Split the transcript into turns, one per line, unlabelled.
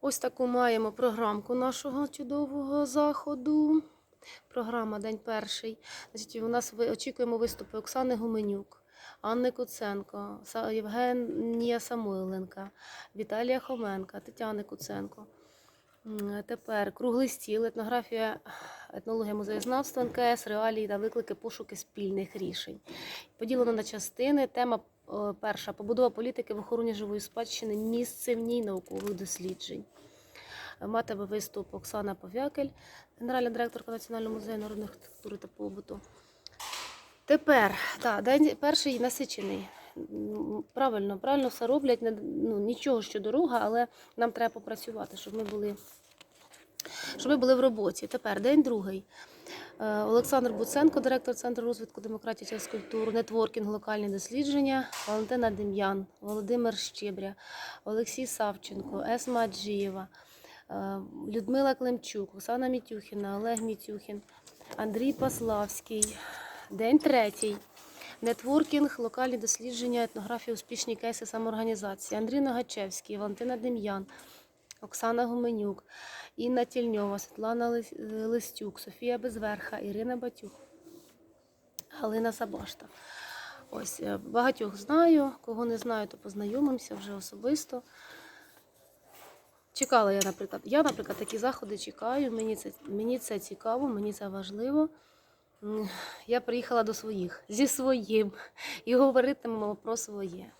Ось таку маємо програмку нашого чудового заходу. Програма День перший. Значить, у нас очікуємо виступи Оксани Гуменюк, Анни Куценко, Євгенія Самойленка, Віталія Хоменка, Тетяни Куценко. Тепер круглий стіл, етнографія, етнологія музеєзнавства НКС, реалії та виклики пошуки спільних рішень. Поділено на частини. Тема перша побудова політики в охороні живої спадщини, місце ній наукових досліджень. Матиме виступ Оксана Повякель, генеральна директорка Національного музею народної архітектури та побуту. Тепер, так, день перший насичений. Правильно, правильно все роблять. Ну, нічого, що дорога, але нам треба попрацювати, щоб ми були, щоб ми були в роботі. Тепер день другий. Е, Олександр Буценко, директор Центру розвитку демократії через культуру, нетворкінг, локальні дослідження, Валентина Дем'ян, Володимир Щебря, Олексій Савченко, Есма Аджієва, е, Людмила Климчук, Оксана Мітюхіна, Олег Мітюхін, Андрій Паславський. День третій. Нетворкінг, локальні дослідження, етнографія, успішні кейси самоорганізації. Андрій Нагачевський, Валентина Дем'ян, Оксана Гуменюк, Інна Тільньова, Світлана Листюк, Софія Безверха, Ірина Батюк, Галина Сабашта. Ось е, багатьох знаю, кого не знаю, то познайомимося вже особисто. Чекала я, наприклад. Я, наприклад, такі заходи чекаю. Мені це, мені це цікаво, мені це важливо. Я приїхала до своїх зі своїм і говоритимемо про своє.